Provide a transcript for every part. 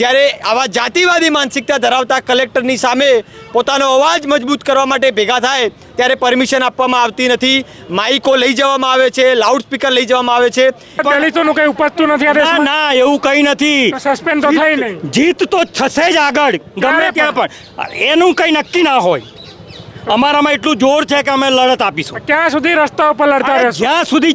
જ્યારે આવા જાતિવાદી માનસિકતા ધરાવતા કલેક્ટરની સામે પોતાનો અવાજ મજબૂત કરવા માટે ભેગા થાય ત્યારે પરમિશન આપવામાં આવતી નથી. માઇકો લઈ જવામાં આવે છે લાઉડ સ્પીકર લઈ જવામાં આવે છે. દલિતોનું કંઈ ઉપજતું નથી ના ના એવું કંઈ નથી. સસ્પેન્ડ તો થઈ નહીં. જીત તો થશે જ આગળ ગમે ત્યાં પણ. એનું કંઈ નક્કી ના હોય. અમારામાં એટલું જોર છે કે અમે લડત આપીશું. ક્યાં સુધી રસ્તા ઉપર લડતા રહેશું? જ્યાં સુધી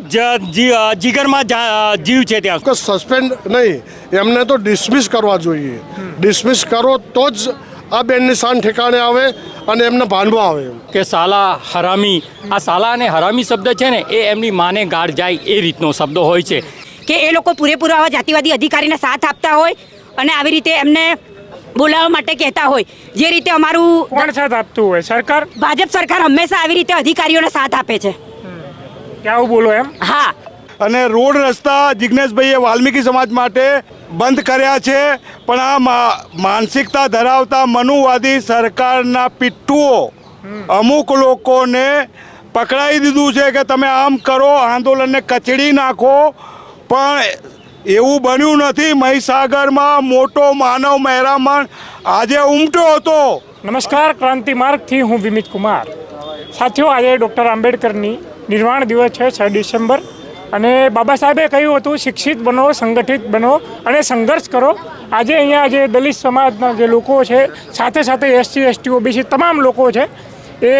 જીગરમાં જા- જીવ છે ત્યાં કે સસ્પેન્ડ નહીં એમને તો ડિસમિસ કરવા જોઈએ. ડિસમિસ કરો તો જ આ બેનની શાન ઠેકાણે આવે અને એમને ભાનમાં આવે કે સાલા હરામી આ સાલા અને હરામી શબ્દ છે ને એ એમની માને ગાઢ જાય એ રીતનો શબ્દ હોય છે. કે એ લોકો પૂરેપૂરા આવા જાતિવાદી અધિકારીને સાથ આપતા હોય અને આવી રીતે એમને બોલાવવા માટે કહેતા હોય. જે રીતે અમારું કોણ સાથ આપતું હોય? સરકાર? ભાજપ સરકાર હંમેશા આવી રીતે અધિકારીઓને સાથ આપે છે. કેવું બોલો એમ? હા. અને રોડ રસ્તા જિજ્ઞેશભાઈએ વાલ્મીકી સમાજ માટે બંધ કર્યા છે પણ આ માનસિકતા ધરાવતા મનુવાદી સરકારના પિટ્ઠુઓ અમુક લોકોને પકડાઈ દીધું છે કે તમે આમ કરો આંદોલનને કચડી નાખો પણ એવું બન્યું નથી. મહીસાગરમાં મોટો માનવ મહેરામણ આજે ઉમટ્યો હતો. નમસ્કાર, ક્રાંતિ માર્ગથી હું વિમિત કુમાર. સાથીઓ, આજે ડૉક્ટર આંબેડકરની નિર્વાણ દિવસ છે, છ ડિસેમ્બર. અને બાબા સાહેબે કહ્યું હતું, શિક્ષિત બનો, સંગઠિત બનો અને સંઘર્ષ કરો. આજે અહીંયા જે દલિત સમાજના જે લોકો છે, સાથે સાથે એસસી એસટી ઓબીસી તમામ લોકો છે, એ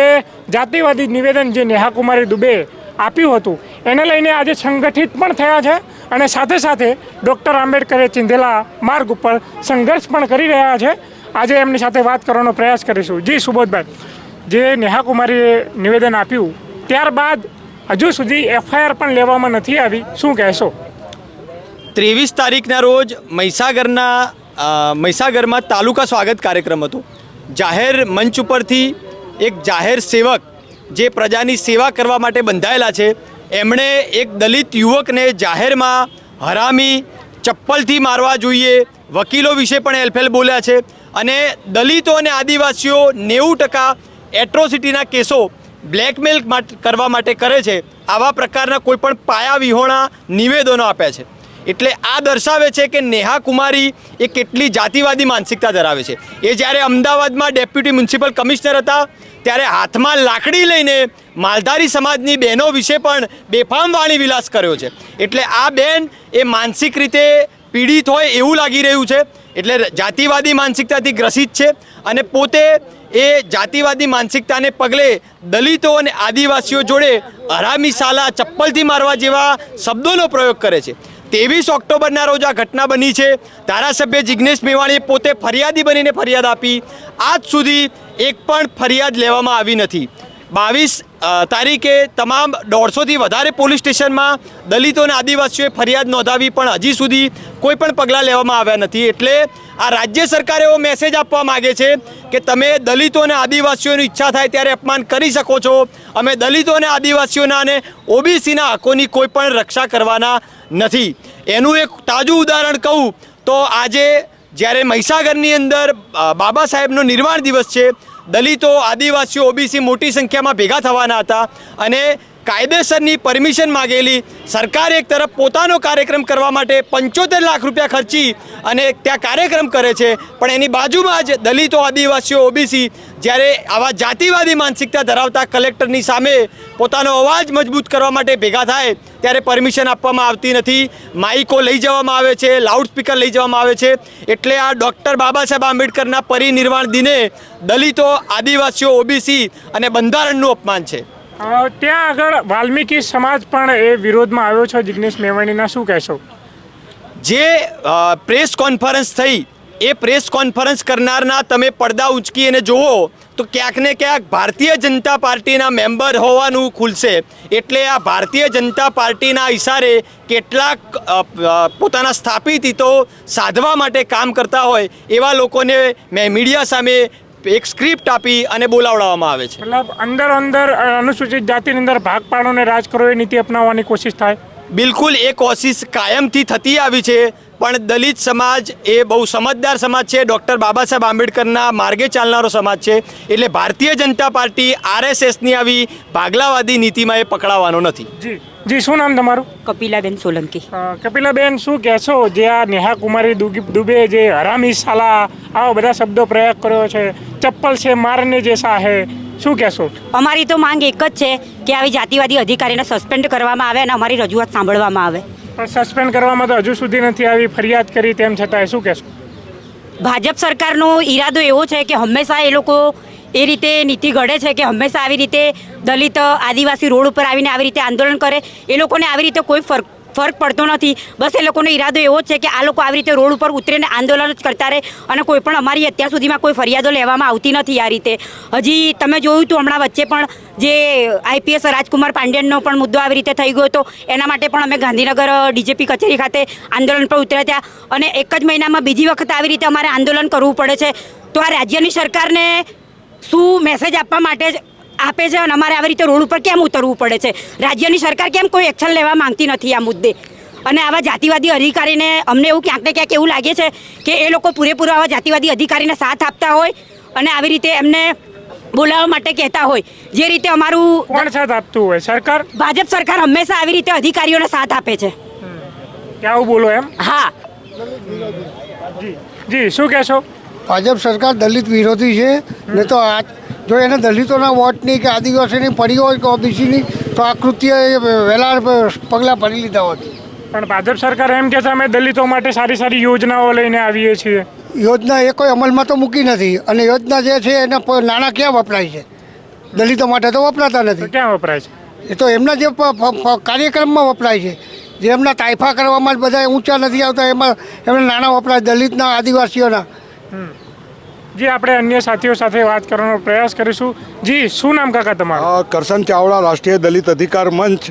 જાતિવાદી નિવેદન જે નેહા કુમારી દુબે આપ્યું હતું, એને લઈને આજે સંગઠિત પણ થયા છે. અને સાથે સાથે ડૉક્ટર આંબેડકરે ચિંધેલા માર્ગ ઉપર સંઘર્ષ પણ કરી રહ્યા છે. આજે એમની સાથે વાત કરવાનો પ્રયાસ કરીશું. જી, સુબોધભાઈ, જે નેહા કુમારીએ નિવેદન આપ્યું, ત્યારબાદ હજુ સુધી એફઆઈઆર પણ લેવામાં નથી આવી. શું કહેશો? ત્રેવીસ તારીખના રોજ મહીસાગરના મહીસાગરમાં તાલુકા સ્વાગત કાર્યક્રમ હતો. જાહેર મંચ ઉપરથી એક જાહેર સેવક જે પ્રજાની સેવા કરવા માટે બંધાયેલા છે એમણે એક દલિત યુવકને જાહેરમાં હરામી ચપ્પલથી મારવા જોઈએ. વકીલો વિશે પણ એલફેલ બોલ્યા છે. અને દલિતો અને આદિવાસીઓ નેવું ટકા એટ્રોસિટીના કેસો બ્લેકમેલ કરવા માટે કરે છે. આવા પ્રકારના કોઈપણ પાયા વિહોણા નિવેદનો આપ્યા છે. એટલે આ દર્શાવે છે કે નેહા કુમારી એ કેટલી જાતિવાદી માનસિકતા ધરાવે છે. એ જ્યારે અમદાવાદમાં ડેપ્યુટી મ્યુનિસિપલ કમિશનર હતા ત્યારે હાથમાં લાકડી લઈને માલધારી સમાજની બહેનો વિશે પણ બેફામ વાણી વિલાસ કર્યો છે. એટલે આ બેન એ માનસિક રીતે પીડિત હોય એવું લાગી રહ્યું છે. એટલે જાતિવાદી માનસિકતાથી ગ્રસિત છે અને પોતે એ જાતિવાદી માનસિકતાને પગલે દલિતો અને આદિવાસીઓ જોડે હરામી સાલા ચપ્પલથી મારવા જેવા શબ્દોનો પ્રયોગ કરે છે. ત્રેવીસ ઓક્ટોબરના રોજ આ ઘટના બની છે. ધારાસભ્ય જિજ્ઞેશ મેવાણીએ પોતે ફરિયાદી બનીને ફરિયાદ આપી. આજ સુધી એક પણ ફરિયાદ લેવામાં આવી નથી. બાવીસ તારીખે તમામ દોઢસોથી વધારે પોલીસ સ્ટેશનમાં દલિતો અને આદિવાસીઓએ ફરિયાદ નોંધાવી પણ હજી સુધી કોઈ પણ પગલાં લેવામાં આવ્યા નથી. એટલે આ રાજ્ય સરકાર એવો મેસેજ આપવા માગે છે કે તમે દલિતો અને આદિવાસીઓની ઈચ્છા થાય ત્યારે અપમાન કરી શકો છો. અમે દલિતો અને આદિવાસીઓના અને ઓબીસીના હકોની કોઈ પણ રક્ષા કરવાના નથી. એનું એક તાજું ઉદાહરણ કહું તો આજે જ્યારે મહીસાગરની અંદર બાબા સાહેબનો નિર્વાણ દિવસ છે દલિતો આદિવાસીઓ ઓબીસી મોટી સંખ્યામાં ભેગા થવાના હતા અને કાયદેસરની પરમિશન માગેલી. સરકાર એક તરફ પોતાનો કાર્યક્રમ કરવા માટે પંચોતેર લાખ રૂપિયા ખર્ચી અને ત્યાં કાર્યક્રમ કરે છે. પણ એની બાજુમાં જ દલિતો, આદિવાસીઓ, ઓબીસી જ્યારે આવા જાતિવાદી માનસિકતા ધરાવતા કલેક્ટરની સામે પોતાનો અવાજ મજબૂત કરવા માટે ભેગા થાય ત્યારે પરમિશન આપવામાં આવતી નથી. માઇકો લઈ જવામાં આવે છે લાઉડ સ્પીકર લઈ જવામાં આવે છે. એટલે આ ડૉક્ટર બાબા સાહેબ આંબેડકરના પરિનિર્વાણ દિને દલિતો, આદિવાસીઓ, ઓબીસી અને બંધારણનું અપમાન છે. ત્યાં આગળ વાલ્મીકી સમાજ પણ એ વિરોધમાં આવ્યો છે. જિગ્નેશ મેવાણીના શું કહેશો? જે પ્રેસ કોન્ફરન્સ થઈ, એ પ્રેસ કોન્ફરન્સ કરનારના તમે પડદા ઉંચકી અને જુઓ તો ક્યાંક ને ક્યાંક ભારતીય જનતા પાર્ટીના મેમ્બર હોવાનું ખુલશે. એટલે આ ભારતીય જનતા પાર્ટીના ઇશારે કેટલાક પોતાના સ્થાપિત હિતો સાધવા માટે કામ કરતા હોય એવા લોકોને મેં મીડિયા સામે એક સ્ક્રિપ્ટ આપી અને બોલાવડાવવામાં આવે છે. મતલબ અંદર અંદર અનુસૂચિત જાતિની અંદર ભાગ પાડો અને રાજ કરો એ નીતિ અપનાવવાની કોશિશ થાય. બિલકુલ એ કોશિશ કાયમથી થતી આવી છે પણ દલિત સમાજ એ બહુ સમજદાર સમાજ છે. ડૉક્ટર બાબા સાહેબ આંબેડકરના માર્ગે ચાલનારો સમાજ છે. એટલે ભારતીય જનતા પાર્ટી આરએસએસની આવી ભાગલાવાદી નીતિમાં એ પકડાવાનો નથી. જી જી શું નામ તમારું? કપિલાબેન સોલંકી. કપિલાબેન શું કહેશો? જે આ નેહા કુમારી દુગી- દુબે જે હરામી સાલા આવા બધા શબ્દો પ્રયોગ કર્યો છે. ચપ્પલ છે મારને જે હે શું કહેશો? અમારી તો માંગ એક જ છે કે આવી જાતિવાદી અધિકારીને સસ્પેન્ડ કરવામાં આવે અને અમારી રજૂઆત સાંભળવામાં આવે. પણ સસ્પેન્ડ કરવામાં તો હજુ સુધી નથી આવી ફરિયાદ કરી તેમ છતાંય શું કહેશો? ભાજપ સરકારનો ઈરાદો એવો છે કે હંમેશા એ લોકો એ રીતે નીતિ ઘડે છે કે હંમેશા આવી રીતે દલિત આદિવાસી રોડ ઉપર આવીને આવી રીતે આંદોલન કરે. એ લોકોને આવી રીતે કોઈ ફરક ફરક પડતો નથી. બસ એ લોકોનો ઈરાદો એવો છે કે આ લોકો આવી રીતે રોડ ઉપર ઉતરીને આંદોલન જ કરતા રહે અને કોઈ પણ અમારી અત્યાર સુધીમાં કોઈ ફરિયાદો લેવામાં આવતી નથી આ રીતે. હજી તમે જોયું હતું હમણાં વચ્ચે પણ જે આઈપીએસ રાજકુમાર પાંડ્યનનો પણ મુદ્દો આવી રીતે થઈ ગયો હતો. એના માટે પણ અમે ગાંધીનગર ડીજેપી કચેરી ખાતે આંદોલન પર ઉતર્યા હતા. અને એક જ મહિનામાં બીજી વખત આવી રીતે અમારે આંદોલન કરવું પડે છે. તો આ રાજ્યની સરકારને શું મેસેજ આપવા માટે જ આપે છે અને અમારે આવી રીતે રોડ ઉપર કેમ ઉતરવું પડે છે? રાજ્યની સરકાર કેમ કોઈ એક્શન લેવા માંગતી નથી આ મુદ્દે? અને આવા જાતિવાદી અધિકારીને અમને એવું ક્યાંક ને ક્યાંક એવું લાગે છે કે એ લોકો પૂરેપૂરો આવા જાતિવાદી અધિકારીને સાથ આપતા હોય અને આવી રીતે એમને બોલાવવા માટે કહેતા હોય. જે રીતે અમારું કોણ સાથ આપતું હોય? સરકાર? ભાજપ સરકાર હંમેશા આવી રીતે અધિકારીઓને સાથ આપે છે. આવું બોલો એમ? હા. જી જી શું કહેશો? ભાજપ સરકાર દલિત વિરોધી છે. ને તો આ જો એને દલિતોના વોટની કે આદિવાસીની પડી હોય કે ઓબીસીની તો આ કૃત્ય વહેલા પગલાં ભરી લીધા હોત. પણ ભાજપ સરકાર એમ કે છે અમે દલિતો માટે સારી સારી યોજનાઓ લઈને આવીએ છીએ. યોજના એ કોઈ અમલમાં તો મૂકી નથી. અને યોજના જે છે એના નાણાં ક્યાં વપરાય છે? દલિતો માટે તો વપરાતા નથી. ક્યાં વપરાય છે? એ તો એમના જે કાર્યક્રમમાં વપરાય છે. જે એમના તાઇફા કરવામાં જ બધા ઊંચા નથી આવતા એમાં એમના નાણાં વપરાય દલિતના આદિવાસીઓના. જી આપણે અન્ય સાથીઓ સાથે વાત કરવાનો પ્રયાસ કરીશું. જી શું નામ કાકા તમારું? કરશન ચાવડા રાષ્ટ્રીય દલિત અધિકાર મંચ.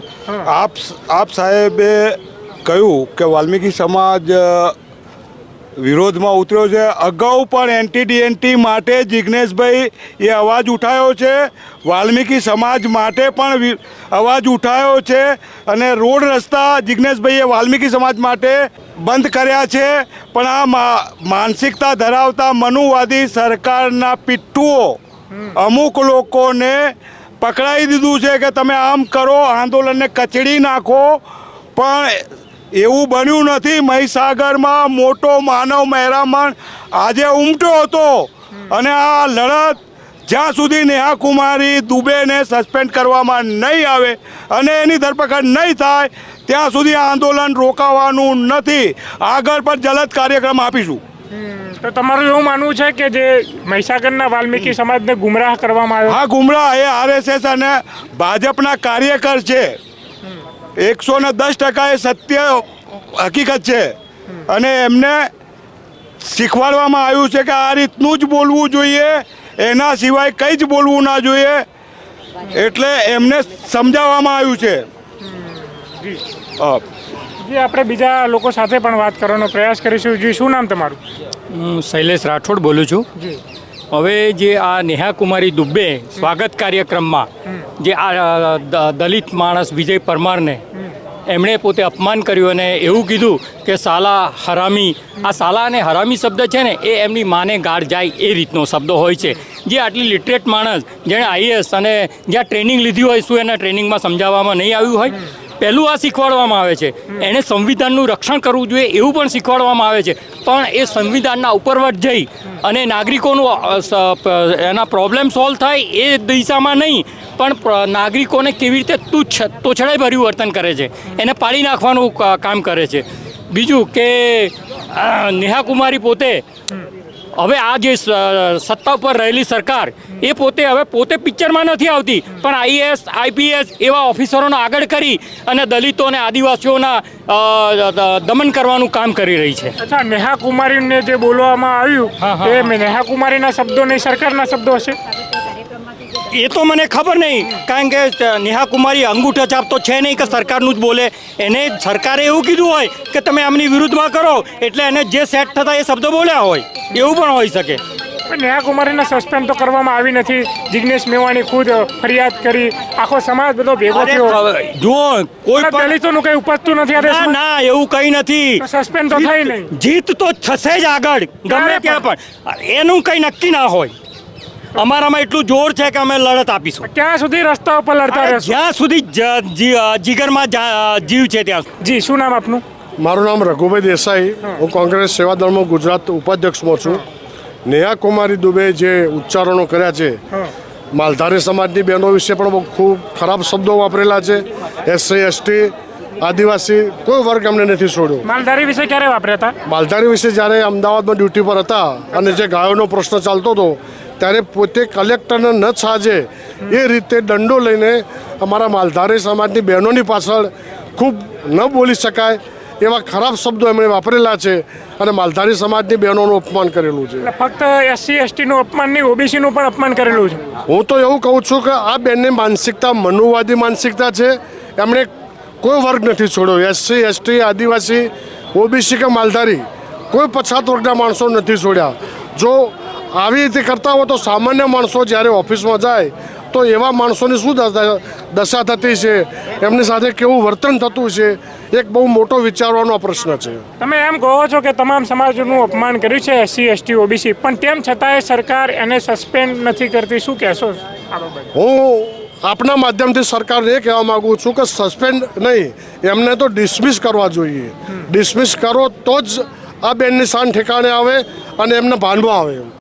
આપ આપ સાહેબે કહ્યું કે વાલ્મીકી સમાજ વિરોધમાં ઉતર્યો છે. અગાઉ પણ એન્ટી ડીએનટી માટે જિજ્ઞેશભાઈ એ અવાજ ઉઠાયો છે. વાલ્મીકી સમાજ માટે પણ અવાજ ઉઠાયો છે અને રોડ રસ્તા જિજ્ઞેશભાઈએ વાલ્મીકી સમાજ માટે બંધ કર્યા છે. પણ આ માનસિકતા ધરાવતા મનુવાદી સરકારના પિટ્ટુઓ અમુક લોકોને પકડાઈ દીધું છે કે તમે આમ કરો, આંદોલનને કચડી નાખો. પણ એવું બન્યું નથી. મહીસાગરમાં મોટો માનવ મહેરામણ આજે ઉમટ્યો હતો. અને આ લડત જ્યાં સુધી નેહા કુમારી દુબેને સસ્પેન્ડ કરવામાં નહીં આવે અને એની ધરપકડ નહીં થાય ત્યાં સુધી આ આંદોલન રોકાવાનું નથી. આગળ પણ જલદ કાર્યક્રમ આપીશું. તો તમારું એવું માનવું છે કે જે મહીસાગરના વાલ્મીકી સમાજને ગુમરાહ કરવામાં આવ્યો? હા ગુમરાહ એ આરએસએસ અને ભાજપના કાર્યકર છે. એકસો ને દસ ટકા એ સત્ય હકીકત છે. અને એમને શીખવાડવામાં આવ્યું છે કે આ રીતનું જ બોલવું જોઈએ એના સિવાય કંઈ જ બોલવું ના જોઈએ. એટલે એમને સમજાવવામાં આવ્યું છે. જી આપણે બીજા લોકો સાથે પણ વાત કરવાનો પ્રયાસ કરીશું. જી શું નામ તમારું? હું શૈલેષ રાઠોડ બોલું છું. જી. હવે જે આ નેહા કુમારી દુબે સ્વાગત કાર્યક્રમમાં જે આ દલિત માણસ વિજય પરમારને એમણે પોતે અપમાન કર્યું અને એવું કીધું કે સાલા હરામી, આ સાલા અને હરામી શબ્દ છે ને, એ એમની માને ગાઢ જાય એ રીતનો શબ્દ હોય છે. જે આટલી લિટરેટ માણસ, જેણે આઈએસ અને જ્યાં ટ્રેનિંગ લીધી હોય, શું એના ટ્રેનિંગમાં સમજાવવામાં નહીં આવ્યું હોય? પહેલું આ શીખવાડવામાં આવે છે. એણે સંવિધાનનું રક્ષણ કરવું જોઈએ એવું પણ શીખવાડવામાં આવે છે. પણ એ સંવિધાનના ઉપરવટ જઈ અને નાગરિકોનું એના પ્રોબ્લેમ સોલ્વ થાય એ દિશામાં નહીં પણ નાગરિકોને કેવી રીતે તુચ્છ તોછડાઈ ભર્યું વર્તન કરે છે. એને પાળી નાખવાનું કામ કરે છે. બીજું કે નેહા કુમારી પોતે હવે આ જે સત્તા ઉપર રહેલી સરકાર એ પોતે હવે પોતે પિક્ચરમાં નથી આવતી. પણ આઈએસ આઈપીએસ એવા ઓફિસરોને આગળ કરી અને દલિતો અને આદિવાસીઓના દમન કરવાનું કામ કરી રહી છે. અચ્છા નેહા કુમારીને જે બોલવામાં આવ્યું. એ નેહા કુમારીના શબ્દો નહીં સરકારના શબ્દો હશે? એ તો મને ખબર નહીં. કારણ કે નેહા કુમારી અંગૂઠા છાપ તો છે નહીં કે સરકારનું જ બોલે. એને સરકારે એવું કીધું હોય કે તમે આમની વિરુદ્ધમાં કરો એટલે એને જે સેટ થતા એ શબ્દો બોલ્યા હોય. એવું પણ હોઈ શકે. નેહા કુમારીને સસ્પેન્ડ તો કરવામાં આવી નથી. જિગ્નેશ મેવાણી ખુદ ફરિયાદ કરી. આખો સમાજ બધો ભેગો થયો. જુઓ કોઈ દલિતોનું કંઈ ઉપજતું નથી આ ના એવું કંઈ નથી. સસ્પેન્ડ તો થઈ નહીં. જીત તો થશે જ આગળ. ગમે ત્યાં પણ. એનું કંઈ નક્કી ના હોય. અમારામાં એટલું જોર છે કે અમે લડત આપીશું. ક્યાં સુધી રસ્તા ઉપર લડતા રહેશું? જ્યાં સુધી જીગરમાં જીવ છે ત્યાં જી શું નામ આપનું? મારું નામ રઘુભાઈ દેસાઈ. હું. કોંગ્રેસ સેવા દળમાં ગુજરાત ઉપાધ્યક્ષમાં છું. નેહા કુમારી દુબે જે ઉચ્ચારણો કર્યા છે માલધારી સમાજની બહેનો વિશે પણ ખૂબ ખરાબ શબ્દો વાપરેલા છે. એસસી એસટી આદિવાસી કોઈ વર્ગ અમને નથી છોડ્યો. માલધારી વિશે ક્યારે વાપર્યા હતા? માલધારી વિશે જ્યારે અમદાવાદમાં ડ્યુટી પર હતા અને જે ગાયોનો પ્રશ્ન ચાલતો હતો ત્યારે પોતે કલેક્ટરને ન સાજે એ રીતે દંડો લઈને અમારા માલધારી સમાજની બહેનોની પાછળ ખૂબ ન બોલી શકાય એવા ખરાબ શબ્દો એમણે વાપરેલા છે અને માલધારી સમાજની બહેનોનું અપમાન કરેલું છે. ફક્ત એસસી એસટીનું અપમાન નહીં ઓબીસીનું પણ અપમાન કરેલું છે. હું તો એવું કહું છું કે આ બેનની માનસિકતા મનુવાદી માનસિકતા છે. એમણે કોઈ વર્ગ નથી છોડ્યો. એસસી એસટી આદિવાસી ઓબીસી કે માલધારી કોઈ પછાત વર્ગના માણસો નથી છોડ્યા. જો આવી રીતે કરતા હોય તો સામાન્ય માણસો જ્યારે ઓફિસમાં જાય તો એવા માણસોની શું દશા થતી છે? એમની સાથે કેવું વર્તન થતું છે? એક બહુ મોટો વિચારવાનો પ્રશ્ન છે. તમે એમ કહો છો કે તમામ સમાજનું અપમાન કર્યું છે એસસી એસટી ઓબીસી પણ તેમ છતાંય સરકાર એને સસ્પેન્ડ નથી કરતી. શું કહેશો હું આપના માધ્યમથી સરકારને એ કહેવા માગું છું કે સસ્પેન્ડ નહીં એમને તો ડિસમિસ કરવા જોઈએ. ડિસમિસ કરો તો જ આ બેનની શાન ઠેકાણે આવે અને એમને ભાંડવા આવે.